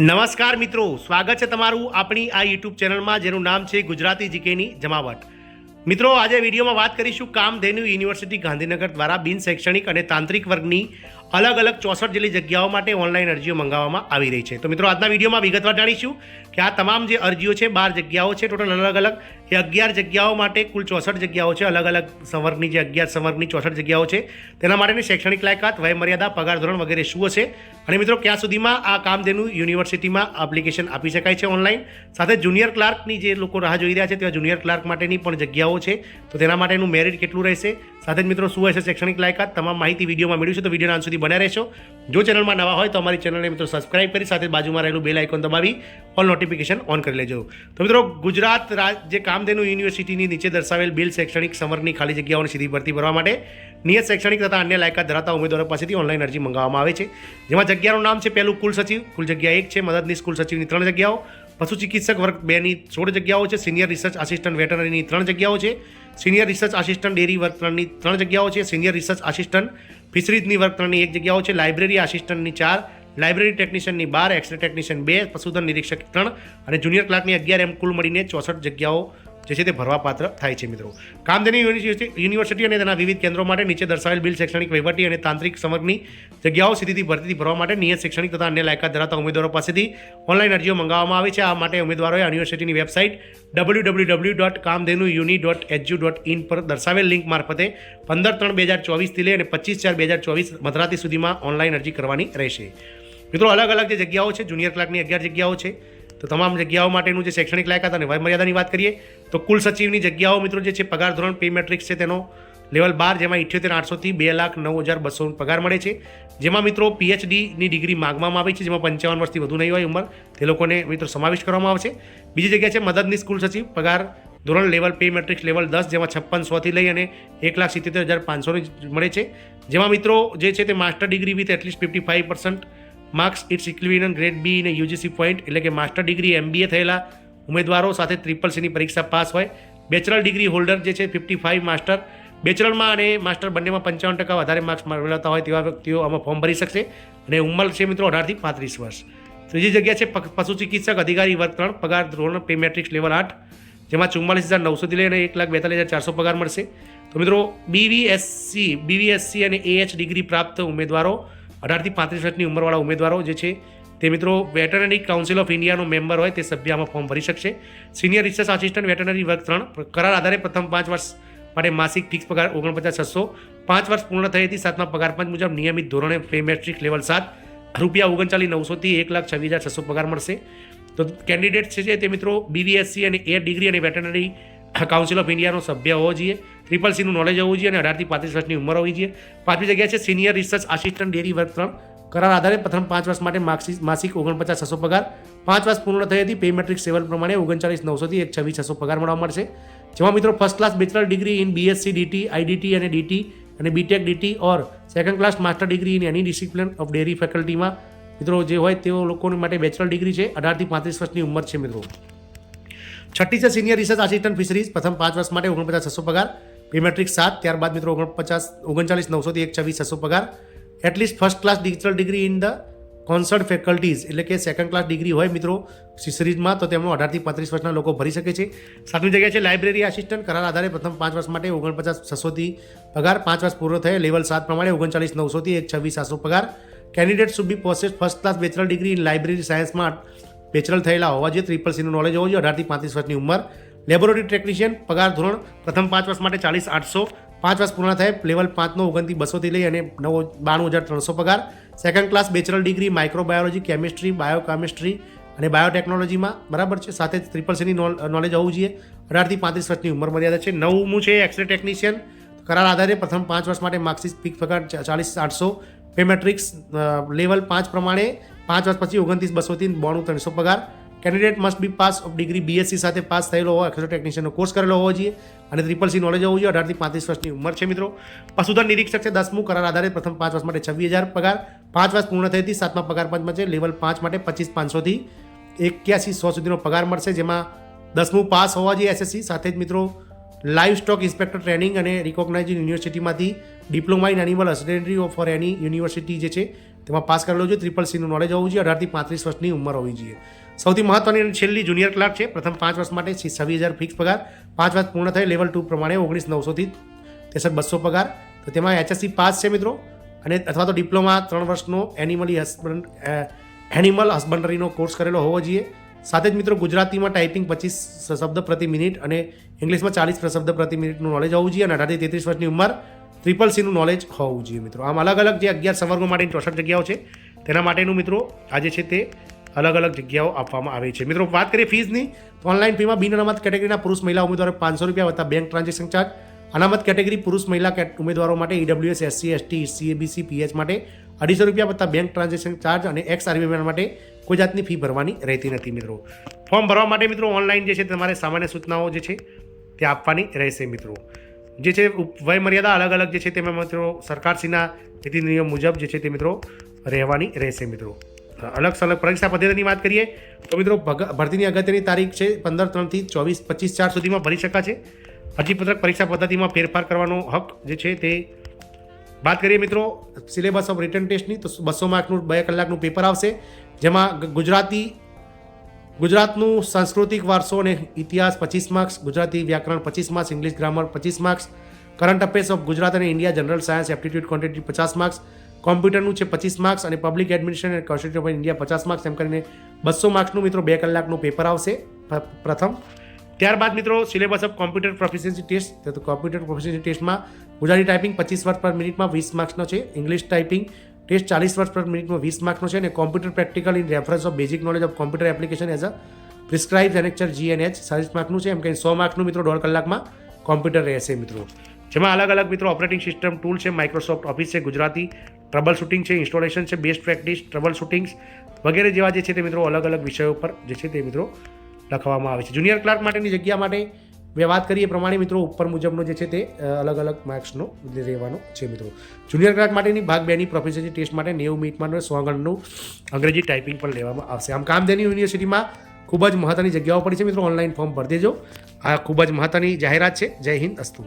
નમસ્કાર મિત્રો, સ્વાગત છે તમારું આપણી આ યુટ્યુબ ચેનલમાં, જેનું નામ છે ગુજરાતી જીકેની જમાવટ. મિત્રો, આજે વિડીયોમાં વાત કરીશું કામધેનુ યુનિવર્સિટી ગાંધીનગર દ્વારા બિન શૈક્ષણિક અને તાંત્રિક વર્ગની અલગ અલગ ચોસઠ જેટલી જગ્યાઓ માટે ઓનલાઈન અરજીઓ મંગાવવામાં આવી રહી છે. તો મિત્રો, આજના વિડીયોમાં વિગતવાર જાણીશું કે આ તમામ જે અરજીઓ છે, બાર જગ્યાઓ છે, ટોટલ અલગ અલગ એ અગિયાર જગ્યાઓ માટે કુલ ચોસઠ જગ્યાઓ છે. અલગ અલગ સંવર્ગની જે અગિયાર સંવર્ગની ચોસઠ જગ્યાઓ છે. તેના માટેની શૈક્ષણિક લાયકાત, વયમર્યાદા, પગાર ધોરણ વગેરે શું હશે? અને મિત્રો, ક્યાં સુધીમાં આ કામધેનુ યુનિવર્સિટીમાં એપ્લિકેશન આપી શકાય છે ઓનલાઈન સાથે જુનિયર ક્લાર્કની જે લોકો રાહ જોઈ રહ્યા છે, તેવા જુનિયર ક્લાર્ક માટેની પણ જગ્યાઓ છે. તો તેના માટેનું મેરિટ કેટલું રહેશે? સાથે મિત્રો, શું હશે શૈક્ષણિક લાયકાત? તમામ માહિતી વિડીયોમાં મેળવીશું તો વિડીયોના અંત સુધી બન્યા રહેશો. જો ચેનલમાં નવા હોય, તો અમારી ચેનલને મિત્રો સબસ્ક્રાઇબ કરી, સાથે બાજુમાં રહેલું બેલ આઇકોન દબાવી ઓલ નોટિફિકેશન ઓન કરી લેજો. તો મિત્રો, ગુજરાત જે કામધેનુ યુનિવર્સિટીની નીચે દર્શાવેલ બિલ શૈક્ષણિક સંવર્ગની ખાલી જગ્યાઓની સીધી ભરતી ભરવા માટે નિયત શૈક્ષણિક તથા અન્ય લાયકાત ધરાવતા ઉમેદવારો પાસેથી ઓનલાઈન અરજી મંગાવવામાં આવે છે. જેમાં જગ્યાનું નામ છે, પહેલું કુલ સચિવ, કુલ જગ્યા એક છે, મદદનીશ કુલ સચિવની ત્રણ જગ્યાઓ પશુ ચિકિત્સક વર્ગ બેની સોળ જગ્યાઓ છે, સિનિયર રિસર્ચ આસિસ્ટન્ટ વેટરનરીની ત્રણ જગ્યાઓ છે, સિનિયર રિસર્ચ આસિસ્ટન્ટ ડેરી વર્ગ ત્રણની ત્રણ જગ્યાઓ છે, સિનિયર રિસર્ચ આસિસ્ટન્ટ ફિશરીઝની વર્ગ ત્રણની એક જગ્યાઓ છે, લાઇબ્રેરી આસિસ્ટન્ટની ચાર, લાઇબ્રેરી ટેકનિશિયનની બાર, એક્સરે ટેકનિશિયન બે, પશુધન નિરીક્ષક ત્રણ અને જુનિયર ક્લાર્કની અગિયાર એમ કુલ મળીને ચોસઠ જગ્યાઓ જે છે તે ભરવાપાત્ર થાય છે મિત્રો. કામધેનુ યુનિવર્સિટી અને તેના વિવિધ કેન્દ્રો માટે નીચે દર્શાવેલ બિલ શૈક્ષણિક વહીવટી અને તાંત્રિક સમગ્રની જગ્યાઓ સીધીથી ભરતીથી ભરવા માટે નિયત શૈક્ષણિક તથા અન્ય લાયકાત ધરાવતા ઉમેદવારો પાસેથી ઓનલાઈન અરજીઓ મંગાવવામાં આવે છે. આ માટે ઉમેદવારોએ યુનિવર્સિટીની website W W W dot Kamdhenu uni dot HU dot in પર દર્શાવેલ લિંક મારફતે પંદર ત્રણ બે હજાર ચોવીસથી લઈ અને પચીસ ચાર બે હજાર ચોવીસ મધરાતી સુધીમાં ઓનલાઈન અરજી કરવાની રહેશે. મિત્રો અલગ અલગ જે જગ્યાઓ છે, જુનિયર ક્લાર્કની અગિયાર જગ્યાઓ છે. તો તમામ જગ્યાઓ માટેનું જે શૈક્ષણિક લાયકાત અને વયમર્યાદાની વાત કરીએ, તો કુલ સચિવની જગ્યાઓ મિત્રો જે છે, પગાર ધોરણ પે મેટ્રિક્સ છે, તેનો લેવલ બાર, જેમાં ઇઠ્યોતેર આઠસોથી બે લાખ નવ હજાર બસો પગાર મળે છે. જેમાં મિત્રો પીએચડીની ડિગ્રી માગવામાં આવી છે, જેમાં પંચાવન વર્ષથી વધુ નહીં હોય ઉંમર, તે લોકોને મિત્રો સમાવેશ કરવામાં આવશે. બીજી જગ્યા છે, મદદની સ્કૂલ સચિવ, પગાર ધોરણ લેવલ પે મેટ્રિક્સ લેવલ દસ, જેમાં છપ્પન સોથી લઈ અને એક લાખ સિત્તેર હજાર પાંચસોની મળે છે. જેમાં મિત્રો જે છે, તે master degree with at least fifty five percent marks it's equivalent grade B અને યુજીસી પોઈન્ટ એટલે કે માસ્ટર ડિગ્રી એમબીએ થયેલા ઉમેદવારો સાથે ત્રિપલ સીની પરીક્ષા પાસ હોય. બેચલર ડિગ્રી હોલ્ડર જે છે ફિફ્ટી ફાઇવ માસ્ટર. બેચલરમાં અને માસ્ટર બંનેમાં પંચાવન ટકા વધારે માર્ક્સ મેળવતા હોય તેવા વ્યક્તિઓ આમાં ફોર્મ ભરી શકશે. અને ઉંમર છે મિત્રો અઢારથી પાંત્રીસ વર્ષ. ત્રીજી જગ્યા છે પશુ ચિકિત્સક અધિકારી વર્ગ ત્રણ, પગાર ધોરણ પે મેટ્રિક્સ લેવલ આઠ, જેમાં ચુમ્માલીસ હજાર નવસોથી લઈને એક લાખ બેતાલીસ હજાર ચારસો પગાર મળશે. તો મિત્રો બીવીએસસી બીવીએસસી અને એએચ ડિગ્રી પ્રાપ્ત ઉમેદવારો અઢારથી પાંત્રીસ વર્ષની ઉંમરવાળા ઉમેદવારો જે છે, તે મિત્રો વેટરનરી કાઉન્સિલ ઓફ ઇન્ડિયાનો મેમ્બર હોય, તે સભ્ય આમાં ફોર્મ ભરી શકશે. સિનિયર રિસર્ચ આસિસ્ટન્ટ વેટરનરી વર્ગ ત્રણ, કરાર આધારે પ્રથમ પાંચ વર્ષ માટે માસિક ફિક્સ પગાર ઓગણપચાસ છસો, પાંચ વર્ષ પૂર્ણ થઈ હતી સાતમા પગાર પાંચ મુજબ નિયમિત ધોરણે પે મેટ્રિક લેવલ સાત, રૂપિયા ઓગણચાલીસ, નવસોથી એક લાખ છવ્વીસ હજાર છસો પગાર મળશે. તો કેન્ડિડેટ છે તે મિત્રો બીવીએસસી અને એ ડિગ્રી અને વેટરનરી કાઉન્સિલ ઓફ ઇન્ડિયાનો સભ્ય હોવો જોઈએ. ટ્રિપલ સીનું નોલેજ હોવું જોઈએ અને અઢારથી પાંત્રીસ વર્ષની ઉંમર હોવી જોઈએ. પાંચમી જગ્યા છે સિનિયર રિસર્ચ આસિસ્ટન્ટ ડેરી વર્ગ ત્રણ કરાર આધારે પ્રથમ પાંચ વર્ષ માટે માસિક માસિક ઓગણપચાસ છસો પગાર. પાંચ વર્ષ પૂર્ણ થયેથી પે મેટ્રિક સેવન પ્રમાણે ઓગણચાલીસ નવસોથી એક છવ્વીસ છસો પગાર મળવા મળશે. જેમાં મિત્રો first class bachelor degree in BSc DT IDT અને ડીટી અને BTech DT or second class master degree in any discipline of dairy ફેકલ્ટીમાં મિત્રો જે હોય તેઓ લોકોની માટે બેચલર ડિગ્રી છે. અઢારથી પાંત્રીસ વર્ષની ઉંમર છે મિત્રો. છઠ્ઠી છે સિનિયર રિસર્ચ આસિસ્ટન્ટ ફિશરીઝ પ્રથમ પાંચ વર્ષ માટે ઓગણપચાસ છસો પગાર. પ્રીમેટ્રિક મેટ્રિક સાત, ત્યારબાદ મિત્રો ઓગણપચાસ, ઓગણચાલીસ, નવસોથી એક છવ્વીસ છસો પગાર. At least first class digital degree in the concerned faculties એટલે કે સેકન્ડ ક્લાસ ડિગ્રી હોય મિત્રો સિસરીઝમાં તો તેમનો અઢારથી પાંત્રીસ વર્ષના લોકો ભરી શકે છે. સાતમી જગ્યાએ છે લાઇબ્રેરી આસિસ્ટન્ટ કરાર આધારે પ્રથમ પાંચ વર્ષ માટે ઓગણપચાસ છસોથી પગાર, પાંચ વર્ષ પૂરો થયે લેવલ સાત પ્રમાણે ઓગણચાલીસ, નવસોથી એક છવ્વીસ સાતસો પગાર. Candidate should be possess first class bachelor degree in library સાયન્સમાં બેચલર થયેલા હોવા જોઈએ. ટ્રિપલ સીનું નોલેજ હોવું જોઈએ. અઢારથી પાંત્રીસ વર્ષની ઉંમર. લેબોરેટરી ટેકનિશિયન પગાર ધોરણ, પ્રથમ પાંચ વર્ષ માટે ચાલીસ આઠસો. પાંચ વર્ષ પૂર્ણ થાય લેવલ પાંચનો, ઓગણથી બસોથી લઈ અને નવ બાણું હજાર ત્રણસો પગાર. Second class bachelor degree microbiology chemistry biochemistry અને બાયોટેકનોલોજીમાં બરાબર છે? સાથે જ ટ્રિપલ સીની નોલેજ હોવું જોઈએ. અઢારથી પાંત્રીસ વર્ષની ઉંમર મર્યાદા છે. નવમું છે એક્સરે ટેકનિશિયન કરાર આધારે પ્રથમ પાંચ વર્ષ માટે માર્કશીટ ફિક્સ પગાર ચાલીસ આઠસો. પે મેટ્રિક્સ લેવલ પાંચ પ્રમાણે પાંચ વર્ષ પછી ઓગણત્રીસ બસોથી બોણું, ત્રણસો પગાર. Candidate must be pass of degree BSc સાથે પાસ થયેલો હોય એક્સો ટેકનિશિયનનો કોર્સ કરેલો હોવો જોઈએ અને ટ્રિપલ સી નોલેજ હોવું જોઈએ. અઢારથી પાંત્રીસ વર્ષની ઉંમર છે, મિત્રો. પશુધન નિરીક્ષક છે, દસમું કરાર આધારે પ્રથમ પાંચ વર્ષ માટે છવ્વીસ હજાર પગાર. પાંચ વર્ષ પૂર્ણ થયેથી સાતમા પગાર પંચમાં છે. લેવલ પાંચ માટે પચીસ પાંચસોથી એક્યાસી સો સુધીનો પગાર મળશે, જેમાં દસમું પાસ હોવા જોઈએ એસએસસી સાથે જ મિત્રો લાઈવ સ્ટોક ઇન્સ્પેક્ટર ટ્રેનિંગ અને recognise યુનિવર્સિટીમાંથી diploma in animal husbandry for any university જે છે, તેમાં પાસ કરેલો જોઈએ ટ્રિપલ સીનું નોલેજ હોવું જોઈએ. અઢારથી પાંત્રીસ વર્ષની ઉંમર હોવી જોઈએ. સૌથી મહત્વની અને છેલ્લી જુનિયર ક્લાર્ક છે. પ્રથમ પાંચ વર્ષ માટે છવ્વીસ હજાર ફિક્સ પગાર. પાંચ વર્ષ પૂર્ણ થાય લેવલ ટુ પ્રમાણે ઓગણીસ નવસોથી ત્રેસઠ બસો પગાર. તો તેમાં એચએસસી પાસ છે મિત્રો. અને અથવા તો ડિપ્લોમા ત્રણ વર્ષનો એનિમલી હસબન્ડ એનિમલ હસબન્ડરીનો કોર્સ કરેલો હોવો જોઈએ. સાથે જ મિત્રો ગુજરાતીમાં ટાઈપિંગ પચીસ શબ્દ પ્રતિ મિનિટ અને ઇંગ્લિશમાં ચાલીસ શબ્દ પ્રતિ મિનિટનું નોલેજ હોવું જોઈએ અને અઢારથી તેત્રીસ વર્ષની ઉંમર ટ્રિપલ સીનું નોલેજ હોવું જોઈએ મિત્રો. આમ અલગ અલગ જે અગિયાર સંવર્ગો માટેની ચોસઠ જગ્યાઓ છે, તેના માટેનું મિત્રો આજે છે તે અલગ અલગ જગ્યાઓ આપવામાં આવે છે. મિત્રો, વાત કરીએ ફીસની તો ઓનલાઈન ફીમાં બિન અનામત કેટેગરીના પુરુષ મહિલા ઉમેદવારો પાંચસો રૂપિયા વત્તા બેંક ટ્રાન્ઝેક્શન ચાર્જ અનામત કેટેગરી પુરુષ મહિલા ઉમેદવારો માટે EWS SC ST SEBC PH માટે અઢીસો રૂપિયા વત્તા બેંક ટ્રાન્ઝેક્શન ચાર્જ અને એક્સ આર્મી માટે કોઈ જાતની ફી ભરવાની રહેતી નથી મિત્રો. ફોર્મ ભરવા માટે મિત્રો ઓનલાઈન જે છે તમારે સામાન્ય સૂચનાઓ જે છે તે આપવાની રહેશે મિત્રો. જે છે વયમર્યાદા અલગ અલગ જે છે તેમાં મિત્રો સરકારશ્રીના નીતિ નિયમ મુજબ જે છે તે મિત્રો રહેવાની રહેશે મિત્રો. અલગ સલગ પરીક્ષા પદ્ધતિની વાત કરીએ તો મિત્રો ભરતીની અગત્યની તારીખ છે પંદર ત્રણથી ચોવીસ પચીસ ચાર સુધીમાં ભરી શકાશે અરજીપત્રક પરીક્ષા પદ્ધતિમાં ફેરફાર કરવાનો હક જે છે તે વાત કરીએ મિત્રો, સિલેબસ ઓફ રિટર્ન ટેસ્ટની તો બસો માર્કનું બે કલાકનું પેપર આવશે. જેમાં ગુજરાતી, ગુજરાતનું સાંસ્કૃતિક વારસો અને ઇતિહાસ પચીસ માર્ક્સ, ગુજરાતી વ્યાકરણ પચીસ માર્ક્સ, ઇંગ્લિશ ગ્રામર પચીસ marks, current affairs of Gujarat અને India general science, aptitude quantity પચાસ માર્ક્સ, કોમ્પ્યુટરનું છે પચીસ માર્ક્સ અને પબ્લિક એડમિનિસ્ટ્રેશન અને કોન્સ્ટિટ્યુટ ઓફ ઇન્ડિયા પચાસ માર્ક્સ, એમ કરીને બસો માર્ક્સનું મિત્રો બે કલાકનું પેપર આવશે પ્રથમ. ત્યારબાદ મિત્રો syllabus of computer proficiency test computer proficiency ટેસ્ટમાં ગુજરાતી ટાઈપિંગ પચીસ વર્ષ પર મિનિટમાં વીસ માર્ક્સનો છે, ઇંગ્લિશ ટાઈપિંગ ટેસ્ટ ચાલીસ વર્ષ પર મિનિટમાં વીસ માર્કનો છે અને computer practical in reference of basic knowledge of computer application as a prescribe lecture G N H ચાલીસ માર્કનું છે. એમ કે સો માર્કનું મિત્રો દોઢ કલાકમાં કોમ્પ્યુટર રહેશે મિત્રો. જેમાં અલગ અલગ મિત્રો ઓપરેટિંગ સિસ્ટમ ટૂલ છે. માઇક્રોસોફ્ટ ઓફિસ છે, ગુજરાતી ટ્રબલ શૂટિંગ છે, ઇન્સ્ટોલેશન છે, બેસ્ટ પ્રેક્ટિસ ટ્રબલ શૂટિંગ્સ વગેરે જેવા જે છે તે મિત્રો અલગ અલગ વિષયો પર જે છે તે મિત્રો લખવામાં આવે છે. જુનિયર ક્લાર્ક માટેની જગ્યા માટે મેં વાત કરીએ એ પ્રમાણે મિત્રો ઉપર મુજબનો જે છે તે અલગ અલગ માર્ક્સનો રહેવાનો છે મિત્રો. જુનિયર ક્લાર્ક માટેની ભાગ બેની પ્રોફેસરની ટેસ્ટ માટે નેવું મિનિટમાં સો ગણનું અંગ્રેજી ટાઈપિંગ પણ લેવામાં આવશે. આમ કામધેની યુનિવર્સિટીમાં ખૂબ જ મહત્ત્વની જગ્યાઓ પડી છે મિત્રો. ઓનલાઈન ફોર્મ ભરી દેજો. આ ખૂબ જ મહત્ત્વની જાહેરાત છે. જય હિન્દ, અસ્તુ.